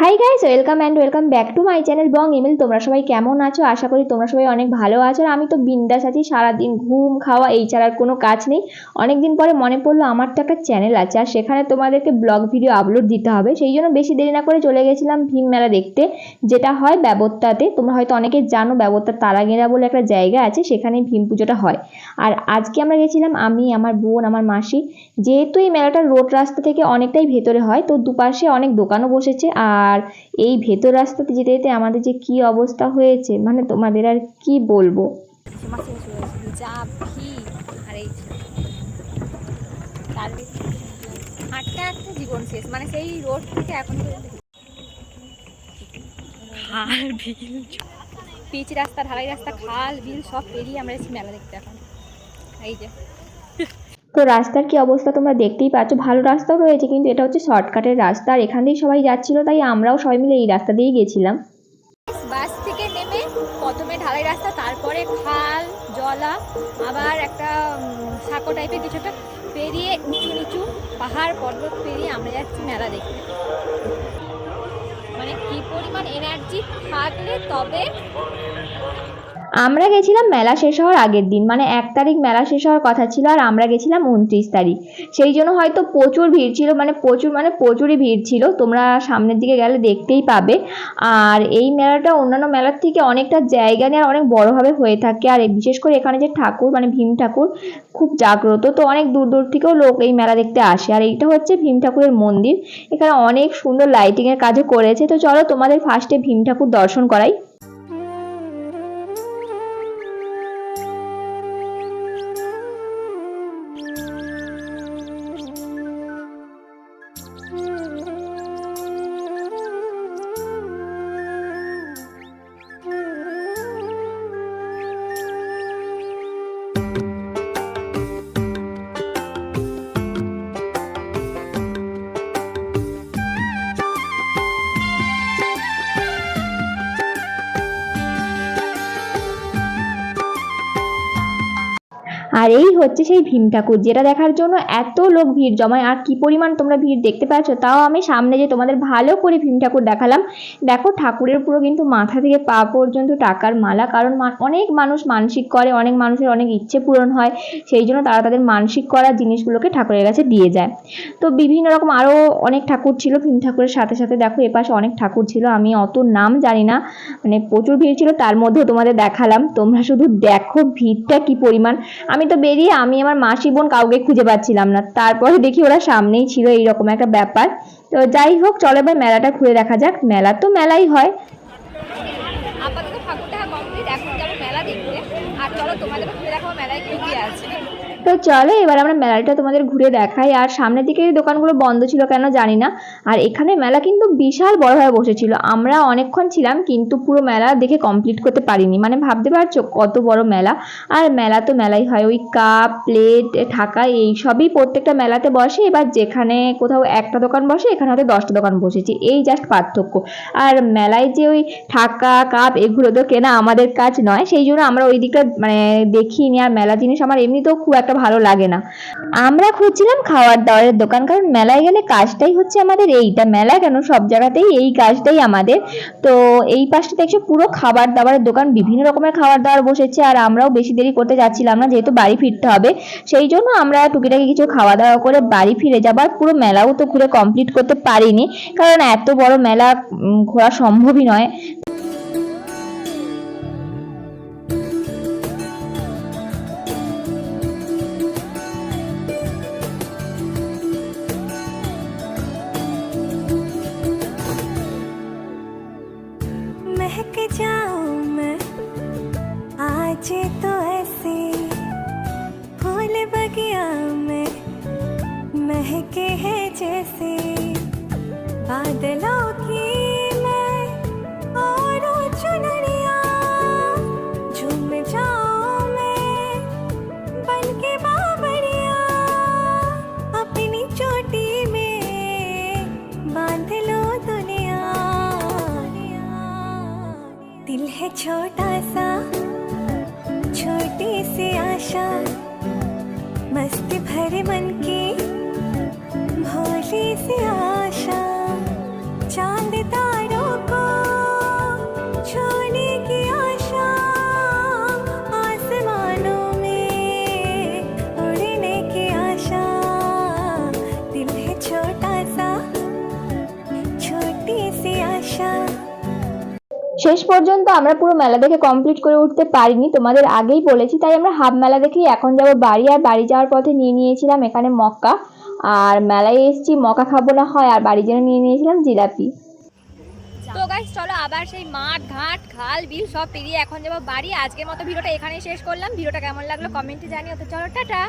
Hi guys welcome and welcome back to my channel Bong email তোমরা সবাই কেমন আছো? আশা করি তোমরা সবাই অনেক ভালো আছো। আর আমি তো বিন্দাস আছি, সারাদিন ঘুম খাওয়া, এই ছাড়ার কোনো কাজ নেই। অনেক দিন পরে মনে পড়ল, আমার তো একটা চ্যানেল আছে, আর সেখানে তোমাদেরকে ব্লগ ভিডিও আপলোড দিতে হবে। সেই জন্য বেশি দেরি না করে চলে গেছিলাম ভীম মেলা দেখতে, যেটা হয় ব্যবত্তাতে। তোমরা হয়তো অনেকে জানো ব্যবত্তার তারাগেরা বলে একটা জায়গা আছে সেখানে ভীম পুজোটা হয়। আর আজকে আমরা গেছিলাম, আমি, আমার বোন, আমার মাসি। যেহেতু এই মেলাটা রোড রাস্তা থেকে অনেকটাই ভেতরে হয়, তো দুপাশে অনেক দোকানও বসেছে। আর এই ভেতর রাস্তাতে যেতে যেতে আমাদের যে কি অবস্থা হয়েছে মানে তোমাদের আর কি বলব? আর জীবন শেষ মানে সেই রোড থেকে এখন খাল পিচ রাস্তা, ঢালাই রাস্তা, খাল, বিল সব পেরিয়ে আমরা মেলা দেখতে এখন। এই যে। তো রাস্তার কি অবস্থা তোমরা দেখতেই পাচ্ছ। ভালো রাস্তাও রয়েছে, কিন্তু এটা হচ্ছে শর্টকাটের রাস্তা। আর এখান দিয়েই সবাই যাচ্ছিল, তাই আমরাও সবাই মিলে এই রাস্তা দিয়েই গেছিলাম। বাস থেকে নেমে প্রথমে ঢালাই রাস্তা, তারপরে খাল, জলা, আবার একটা সাঁকো টাইপের কিছু একটা পেরিয়ে উঁচু নিচু পাহাড় পর্বত পেরিয়ে আমরা যাচ্ছি মেলা দেখতে। মানে কি পরিমাণ এনার্জি থাকলে তবে আমরা গেছিলাম মেলা শেষ হওয়ার আগের দিন মানে এক তারিখ মেলা শেষ হওয়ার কথা ছিল আর আমরা গেছিলাম উনত্রিশ তারিখ। সেই জন্য হয়তো প্রচুর ভিড় ছিল মানে প্রচুর মানে প্রচুরই ভিড় ছিল। তোমরা সামনের দিকে গেলে দেখতেই পাবে। আর এই মেলাটা অন্যান্য মেলার থেকে অনেকটা জায়গা নিয়ে আর অনেক বড়োভাবে হয়ে থাকে। আর বিশেষ করে এখানে যে ঠাকুর মানে ভীম ঠাকুর, খুব জাগ্রত। তো অনেক দূর দূর থেকেও লোক এই মেলা দেখতে আসে। আর এইটা হচ্ছে ভীম ঠাকুরের মন্দির। এখানে অনেক সুন্দর লাইটিংয়ের কাজও করেছে। তো চলো তোমাদের ফার্স্টে ভীম ঠাকুর দর্শন করাই। Música আর এই হচ্ছে সেই ভীম ঠাকুর, যেটা দেখার জন্য এত লোক ভিড় জমায়। আর কি পরিমাণ তোমরা ভিড় দেখতে পাচ্ছ, তাও আমি সামনে যে তোমাদের ভালো করে ভীম ঠাকুর দেখালাম, দেখো ঠাকুরের পুরো কিন্তু মাথা থেকে পা পর্যন্ত টাকার মালা, কারণ অনেক মানুষ মানসিক করে, অনেক মানুষের অনেক ইচ্ছে পূরণ হয়, সেই জন্য তারা তাদের মানসিক করা জিনিসগুলোকে ঠাকুরের কাছে দিয়ে যায়। তো বিভিন্ন রকম আরও অনেক ঠাকুর ছিল ভীম ঠাকুরের সাথে সাথে, দেখো এপাশে অনেক ঠাকুর ছিল, আমি অত নাম জানি না মানে প্রচুর ভিড় ছিল, তার মধ্যেও তোমাদের দেখালাম, তোমরা শুধু দেখো ভিড়টা কি পরিমাণ। আমি তো বেরিয়ে আমি আমার মাসি বোন কাউকে খুঁজে পাচ্ছিলাম না। তারপরে দেখি ওরা সামনেই ছিল, এইরকম একটা ব্যাপার। তো যাই হোক, চলো এবার মেলাটা খুলে দেখা যাক। মেলা তো মেলাই হয়। আপাতত ঠাকুরটা দেখা কমপ্লিট, এখন যাব মেলা দেখতে। আর চলো তোমাদের ঘুরে দেখাবো মেলায় কি কি আছে। তো চলো, এবার আমরা মেলাটা তোমাদের ঘুরে দেখাই। আর সামনের দিকে দোকানগুলো বন্ধ ছিল কেন জানি না। আর এখানে মেলা কিন্তু বিশাল বড়ভাবে বসেছিল। আমরা অনেকক্ষণ ছিলাম, কিন্তু পুরো মেলা দেখে কমপ্লিট করতে পারিনি। মানে ভাবতে পারছ কত বড় মেলা? আর মেলা তো মেলাই হয়। ওই কাপ প্লেট ঢাকা, এই সবই প্রত্যেকটা মেলাতে বসে। এবার যেখানে কোথাও একটা দোকান বসে, এখানে হয়তো দশটা দোকান বসেছে। এই জাস্ট পার্থক্য। আর মেলায় যে ওই ঢাকা কাপ এগুলো তো কেনা আমাদের কাজ নয়। সেই জন্য আমরা ওই দিকটা মানে দেখিনি। আর মেলা জিনিস আমার এমনিতেও খুব একটা ভালো লাগে না। আমরা খুঁজছিলাম খাওয়ার দাওয়ারের দোকান, কারণ মেলায় গেলে কাজটাই হচ্ছে আমাদের এইটা। মেলা কেন? সব জায়গাতেই এই কাজটাই আমাদের। তো এই পাশটা দেখছ, পুরো খাবার দাবারের দোকান, বিভিন্ন রকমের খাবার দাবার বসেছে, আর আমরাও বেশি দেরি করতে যাচ্ছিলাম না, যেহেতু বাড়ি ফিরতে হবে। সেই জন্য আমরা টুকিটাকি কিছু খাওয়া দাওয়া করে বাড়ি ফিরে যাবার পুরো মেলাও তো ঘুরে কমপ্লিট করতে পারিনি, কারণ এত বড় মেলা ঘোরা সম্ভবই নয়। महक जाऊँ मैं। आज तो ऐसे फूल बगिया में महके है जैसे बादलों आशा मस्ती भरे मन की भोली सी आशा चाँद तारों শেষ পর্যন্ত আমরা পুরো মেলা দেখে কমপ্লিট করে উঠতে পারিনি। তোমাদের আগেই বলেছি, তাই আমরা হাফ মেলা দেখেই এখন যাব বাড়ি। আর বাড়ি যাওয়ার পথে নিয়ে নিয়েছিলাম এখানে মক্কা। আর মেলায় এসেছি, মক্কা খাব না হয়, আর বাড়ির জন্য নিয়ে নিয়েছিলাম জিলাপি। তো গাইস চলো আবার সেই মাঠ, ঘাট, খাল, বিল সব পেরিয়ে এখন যাব বাড়ি। আজকের মতো ভিডিওটা এখানেই শেষ করলাম। ভিডিওটা কেমন লাগল কমেন্টে জানিও। তো চলো, টাটা!